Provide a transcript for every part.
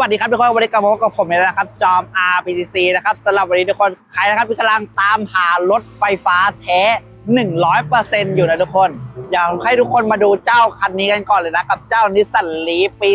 วัสดีครับทุกคนวันนี้กลับมาพบกับผมเลยนะครับ จอม RPTC นะครับสำหรับวันนี้ทุกคนใครนะครับที่กำลังตามหารถไฟฟ้าแท้ 100%อยู่นะทุกคน อยากให้ทุกคนมาดูเจ้าคันนี้กันก่อนเลยนะ กับเจ้านิสสันลีปี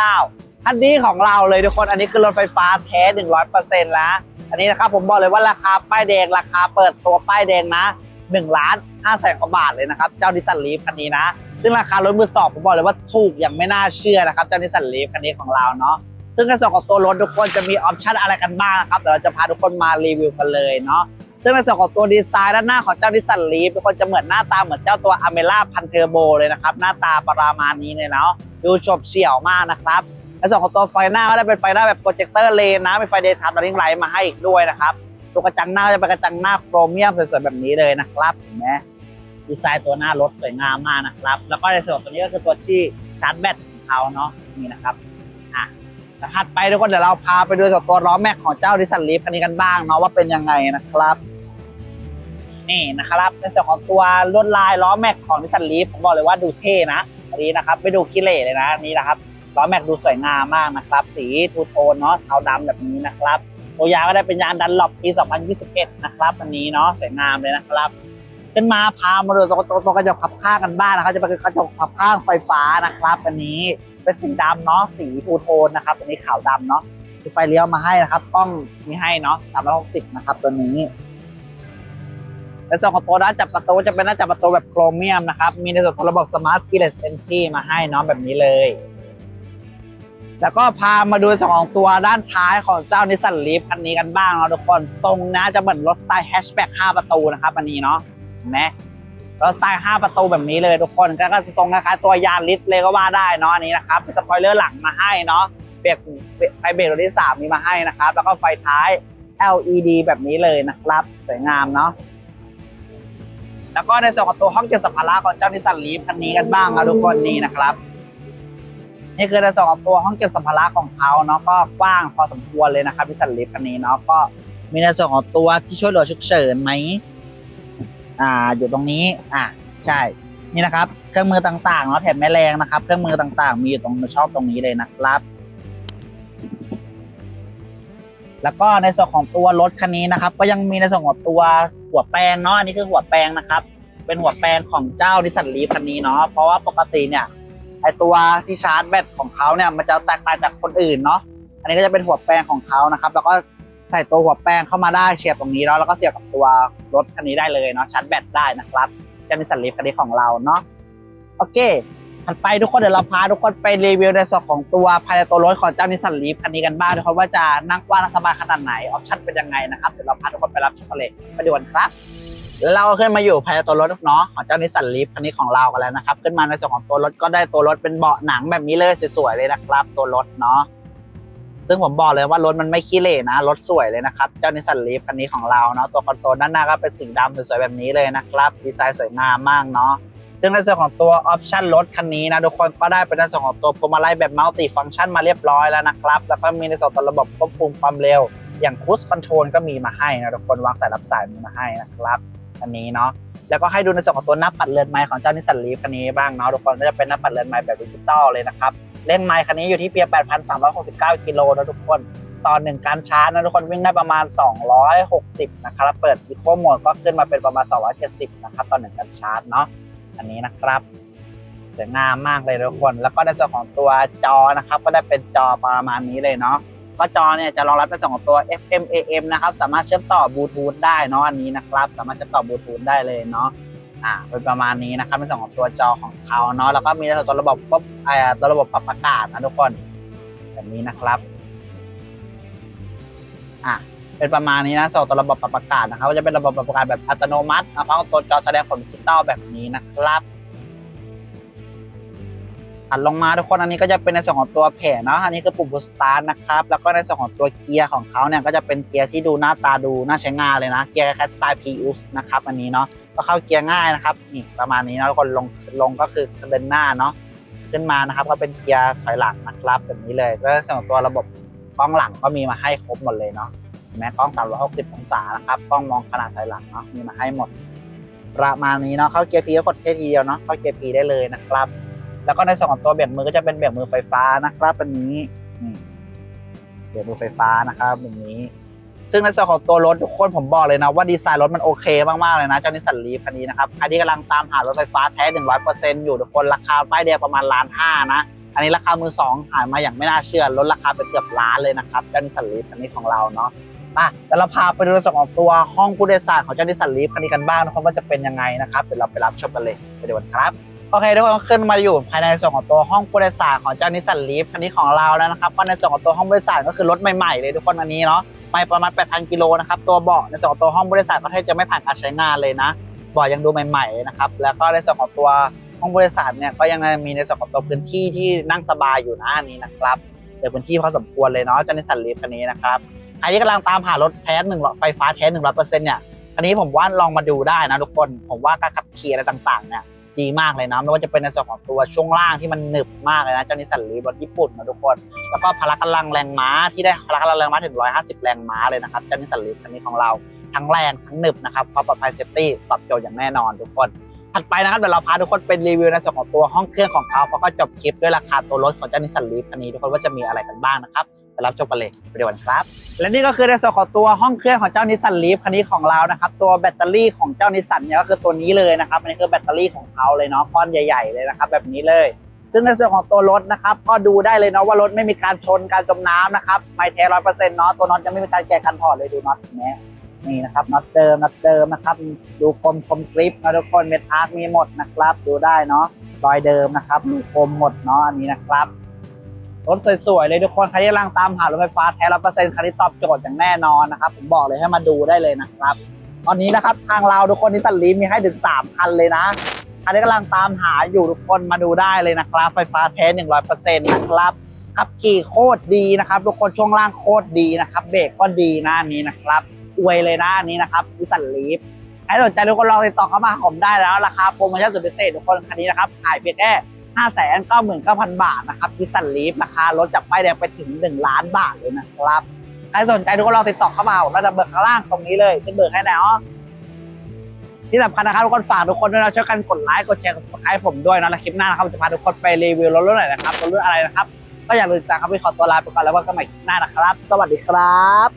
2019 คันนี้ของเราเลยทุกคนอันนี้คือรถไฟฟ้าแท้ 100%แล้ว อันนี้นะครับผมบอกเลยว่าราคาป้ายแดงราคาเปิดตัวป้ายแดงนะ1ล้าน5แสนกว่าบาทเลยนะครับ เจ้านิสสันลีฟคันนี้นะ ซึ่งราคารถมือสองผมบอกเลยว่าถูกอย่างไม่น่าเชื่อนะครับ เจ้านิสสันลีฟคันนี้ของเราเนาะ ซึ่งในส่วนของตัวรถทุกคนจะมีออปชันอะไรกันบ้างนะครับเดี๋ยวเราจะพาทุกคนมารีวิวกันเลยเนาะซึ่งในส่วนของตัวดีไซน์ด้านหน้าของเจ้านิสสันลีฟทุกคนจะเหมือนหน้าตาเหมือนเจ้าตัวอเมล่าพันเทอร์โบเลยนะครับหน้าตาประมาณนี้เลยเนาะดูฉบเฉี่ยวมากนะครับในส่วนของตัวไฟหน้าก็ได้เป็นไฟหน้าแบบโปรเจคเตอร์เลนนะเป็นไฟเดย์ไทม์ลิงไลท์มาให้อีกด้วยนะครับตัวกระจังหน้าจะเป็นกระจังหน้าโครเมียมสวยๆแบบนี้เลยนะครับเห็นไหมดีไซน์ตัวหน้ารถสวยงามมากนะครับ แล้วก็ในส่วนตัวนี้ก็คือตัวที่ชาร์จแบตของเขาเนาะนี่นะครับอะ ถัดไปทุกคนเดี๋ยวเราพาไปดูตัวล้อแม็กของเจ้าดิสันลีฟคันนี้กันบ้างเนาะว่าเป็นยังไงนะครับนี่นะครับในส่วนของตัวลวดลายล้อแม็กของดิสันลีฟผมบอกเลยว่าดูเท่นะอันนี้นะครับไม่ดูขี้เหร่เลยนะนี่นะครับล้อแม็กดูสวยงามมากนะครับ สีทูโทนเนาะเทาดำแบบนี้นะครับ ตัวยางก็ได้เป็นยางดันหลบปี 2021 นะครับอันนี้เนาะสวยงามเลยนะครับขึ้นมาพามาดูตัวตัวตัวกระจกขับข้างกันบ้างนะครับจะเป็นกระจกขับข้างไฟฟ้านะครับอันนี้ เป็นสีดำเนาะสีทูโทนนะครับอันนี้ขาวดำเนาะมีไฟเลี้ยวมาให้นะครับกล้องมีให้เนาะ360 นะครับตัวนี้ในส่วนของตัวด้านจับประตูจะเป็นด้านจับประตูแบบโครเมียมนะครับ มีในส่วนของระบบ Smart Keyless Entry มาให้เนาะแบบนี้เลย แล้วก็พามาดูส่วนของตัวด้านท้ายของเจ้านิสสันลีฟคันนี้กันบ้างเนาะทุกคนทรงนะจะเหมือนรถสไตล์แฮชแบ็ก5ประตูนะครับอันนี้เนาะเห็นไหม รถสไตล์ 5 ประตูแบบนี้เลยทุกคนก็ตรงคล้ายๆตัวยานลิสเลยก็ว่าได้เนาะอันนี้นะครับเป็นสปอยเลอร์หลังมาให้เนาะเบรกไฟเบรกตัวที่3มีมาให้นะครับ แล้วก็ไฟท้าย LED แบบนี้เลยนะครับสวยงามเนาะแล้วก็ในส่วนของตัวห้องเก็บสัมภาระของเจ้านิสสันลีฟคันนี้กันบ้างนะทุกคนนี่นะครับ นี่คือในส่วนของตัวห้องเก็บสัมภาระของเขาเนาะก็กว้างพอสมควรเลยนะครับพิสสันลิฟคันนี้เนาะก็มีในส่วนของตัวที่ช่วยเหลือฉุกเฉินไหม อ่าอยู่ตรงนี้อ่าใช่นี่นะครับเครื่องมือต่างๆเนาะแถมแม่แรงนะครับ เครื่องมือต่างๆ มีอยู่ตรงช่องตรงนี้เลยนะครับ แล้วก็ในส่วนของตัวรถคันนี้นะครับ ก็ยังมีในส่วนของตัวหัวแปลงเนาะอันนี้คือหัวแปลงนะครับ เป็นหัวแปลงของเจ้าดิสันลีฟคันนี้เนาะเพราะว่าปกติเนี่ยไอตัวที่ชาร์จแบตของเขาเนี่ยมันจะแตกต่างจากคนอื่นเนาะอันนี้ก็จะเป็นหัวแปลงของเขานะครับ แล้วก็ ใส่ตัวหัวแปลงเข้ามาได้เสียบตรงนี้แล้วแล้วก็เสียบกับตัวรถคันนี้ได้เลยเนาะชาร์จแบตได้นะครับจะมีสันลีฟคันนี้ของเราเนาะโอเคถัดไปทุกคนเดี๋ยวเราพาทุกคนไปรีวิวในส่วนของตัวภายในตัวรถของเจ้านิสสันลีฟคันนี้กันบ้างทุกคนว่าจะนั่งกว้างสบายขนาดไหนออปชั่นเป็นยังไงนะครับเดี๋ยวเราพาทุกคนไปรับชมกันเลยไปดูกันครับเราขึ้นมาอยู่ภายในตัวรถเนาะของเจ้านิสสันลีฟคันนี้ของเรากันแล้วนะครับ ขึ้นมาในส่วนของตัวรถก็ได้ตัวรถเป็นเบาะหนังแบบนี้เลยสวยๆเลยนะครับ ตัวรถเนาะ ซึ่งผมบอกเลยว่ารถมันไม่ขี้เหร่นะ รถสวยเลยนะครับ เจ้านิสสันลีฟคันนี้ของเราเนาะ ตัวคอนโซลด้านหน้าก็เป็นสีดำสวยๆแบบนี้เลยนะครับ ดีไซน์สวยงามมากเนาะ ซึ่งในส่วนของตัวออปชันรถคันนี้นะทุกคนก็ได้เป็นในส่วนของตัวพวงมาลัยแบบมัลติฟังก์ชันมาเรียบร้อยแล้วนะครับ แล้วก็มีในส่วนของระบบควบคุมความเร็ว อย่างคูสคอนโทรลก็มีมาให้นะทุกคนวางสายรับสายมีมาให้นะครับอันนี้เนาะแล้วก็ให้ดูในส่วนของตัวหน้าปัดเรือนไม้ของเจ้านิสสันลีฟคันนี้บ้างเนาะทุกคนก็จะเป็นหน้าปัดเรือนไม้แบบดิจิตอลเลยนะครับ เล่นไม้คันนี้อยู่ที่เพียง8,369 กิโลนะทุกคนต่อหนึ่งการชาร์จนะทุกคนวิ่งได้ประมาณ 260 นะครับแล้วเปิดอีโคโหมดก็ขึ้นมาเป็นประมาณ 270 นะครับต่อหนึ่งการชาร์จเนาะอันนี้นะครับสวยงามมากเลยทุกคน แล้วก็ในส่วนของตัวจอนะครับ ก็ได้เป็นจอประมาณนี้เลยเนาะก็จอเนี่ยจะรองรับในส่วนของตัว FM AM นะครับ สามารถเชื่อมต่อบลูทูธได้เนาะอันนี้นะครับ สามารถเชื่อมต่อบลูทูธได้เลยเนาะ อ่าเป็นประมาณนี้นะครับในส่วนของตัวจอของเขาเนาะแล้วก็มีในส่วนตัวระบบก็ไอ้ตัวระบบปรับอากาศนะทุกคนแบบนี้นะครับอะเป็นประมาณนี้นะส่วนตัวระบบปรับอากาศนะครับก็จะเป็นระบบปรับอากาศแบบอัตโนมัตินะพร้อมกับตัวจอแสดงผลดิจิตอลแบบนี้นะครับถัดลงมาทุกคนอันนี้ก็จะเป็นในส่วนของตัวแผงเนาะอันนี้คือปุ่มบูสตาร์นะครับแล้วก็ในส่วนของตัวเกียร์ของเขาเนี่ยก็จะเป็นเกียร์ที่ดูหน้าตาดูน่าใช้งานเลยนะเกียร์คล้ายสไตล์ Prius นะครับอันนี้เนาะ ก็เข้าเกียร์ง่ายนะครับนี่ประมาณนี้นะทุกคนลงลงก็คือเดินหน้าเนาะขึ้นมานะครับ ก็เป็นเกียร์ถอยหลังนะครับแบบนี้เลยแล้วส่วนของตัวระบบกล้องหลังก็มีมาให้ครบหมดเลยเนาะเห็นไหมกล้อง 360 องศานะครับกล้องมองขนาดถอยหลังเนาะมีมาให้หมด ประมาณนี้เนาะเข้าเกียร์ P ก็กดแค่ทีเดียวเนาะเข้าเกียร์ P ได้เลยนะครับ แล้วก็ในส่วนของตัวเบรกมือก็จะเป็นเบรกมือไฟฟ้านะครับอันนี้นี่เปลี่ยนรถไฟฟ้านะครับอย่างนี้ ซึ่งในส่วนของตัวรถทุกคนผมบอกเลยนะว่าดีไซน์รถมันโอเคมากๆเลยนะเจ้านิสสันลีฟคันนี้นะครับใครที่กำลังตามหารถไฟฟ้าแท้ 100%อยู่ทุกคนราคาป้ายแดงประมาณล้านห้านะอันนี้ราคามือสองขายมาอย่างไม่น่าเชื่อลดราคาไปเกือบล้านเลยนะครับเจ้านิสสันลีฟคันนี้ของเราเนาะป่ะแต่เราพาไปดูในส่วนของตัวห้องผู้โดยสารของเจ้านิสสันลีฟคันนี้กันบ้างนะครับว่าจะเป็นยังไงนะครับเดี๋ยวเราไปรับชมกันเลยไปดูกันครับโอเคทุกคนขึ้นมาอยู่ภายในส่วนของตัวห้องผู้โดยสารของเจ้านิสสันลีฟคันนี้ของเราแล้วนะครับก็ในส่วนของตัวห้องผู้โดยสารก็คือรถใหม่ๆเลยทุกคนอันนี้เนาะ ไม่ประมาณ 8,000 กิโลนะครับ ตัวเบาะในส่วนของตัวห้องผู้โดยสารก็แทบจะไม่ผ่านการใช้งานเลยนะเบาะยังดูใหม่ๆนะครับ แล้วก็ในส่วนของตัวห้องผู้โดยสารเนี่ยก็ยังมีในส่วนของตัวพื้นที่ที่นั่งสบายอยู่นะอันนี้นะครับเดี๋ยวพื้นที่พอสมควรเลยเนาะเจ้านิสันลีฟคันนี้นะครับใครที่กำลังตามหารถแท้หนึ่งไฟฟ้าแท้หนึ่งร้อยเปอร์เซ็นต์เนี่ยอันนี้ผมว่าลองมาดูได้นะทุกคน ผมว่าการขับขี่อะไรต่างๆเนี่ย ดีมากเลยนะไม่ว่าจะเป็นในส่วนของตัวช่วงล่างที่มันหนึบมากเลยนะเจ้านิสสันลีฟรถญี่ปุ่นนะทุกคน แล้วก็พละกำลังแรงม้าที่ได้พละกำลังแรงม้าถึง 150 แรงม้าเลยนะครับเจ้านิสสันลีฟคันนี้ของเราทั้งแรงทั้งหนึบนะครับความปลอดภัยเซฟตี้ตอบโจทย์อย่างแน่นอนทุกคนถัดไปนะครับเดี๋ยวเราพาทุกคนเป็นรีวิวในส่วนของตัวห้องเครื่องของเขาเพราะก็จบคลิปด้วยราคาตัวรถของเจ้านิสสันลีฟคันนี้ทุกคนว่าจะมีอะไรกันบ้างนะครับ รับชมกันเลยไปดูกันครับ และนี่ก็คือในส่วนของตัวห้องเครื่องของเจ้านิสสันลีฟคันนี้ของเรานะครับ ตัวแบตเตอรี่ของเจ้านิสสันเนี่ยก็คือตัวนี้เลยนะครับอันนี้คือแบตเตอรี่ของเขาเลยเนาะก้อนใหญ่ๆเลยนะครับ แบบนี้เลย ซึ่งในส่วนของตัวรถนะครับ ก็ดูได้เลยเนาะว่ารถไม่มีการชนการจมน้ำนะครับไม่แท้ร้อยเปอร์เซ็นต์เนาะตัวน็อตยังไม่มีการแกะกันถอดเลยดูน็อตเห็นไหมนี่นะครับน็อตเดิมน็อตเดิมนะครับ ดูคมคมกริปนะทุกคนเม็ดอาร์คมีหมดนะครับ ดูได้เนาะรอยเดิมนะครับมีคมหมดเนาะอันนี้นะครับ รถสวยๆเลยทุกคนใครที่กำลังตามหารถไฟฟ้าแท้ร้อยเปอร์เซ็นต์คันนี้ตอบโจทย์อย่างแน่นอนนะครับผมบอกเลยให้มาดูได้เลยนะครับ ตอนนี้นะครับทางเราทุกคนนิสสันลีฟมีให้ถึง 3 คันเลยนะใครที่กำลังตามหาอยู่ทุกคนมาดูได้เลยนะครับ ไฟฟ้าแท้100%นนะครับขับขี่โคตรดีนะครับทุกคนช่วงล่างโคตรดีนะครับเบรกก็ดีนะอันนี้นะครับ อวยเลยนะอันนี้นะครับนิสสันลีฟใครสนใจทุกคนลองติดต่อเข้ามาหาผมได้แล้วราคาโปรโมชั่นสุดพิเศษทุกคนคันนี้นะครับขายเพียงแค่ 5 9 9 0 0 0 บาทนะครับดิสันลีฟราคารถจากป้ายแดงไปถึง 1 ล้านบาทเลยนะครับใครสนใจทุกคนลองติดต่อเข้ามาผมระเบอร์ข้างล่างตรงนี้เลยเป็นเบอร์ให้ไหนอ๋อที่สำคัญนะครับทุกคนฝากทุกคนด้วยนะช่วยกันกดไลค์กดแชร์กด subscribe ผมด้วยนะแล้วคลิปหน้านะครับจะพาทุกคนไปรีวิวรถรุ่นไหนนะครับรถรุ่นอะไรนะครับก็อย่าลืมติดตามครับพี่ขอตัวลาไปก่อนแล้วก็กันใหม่คลิปหน้านะครับ สวัสดีครับ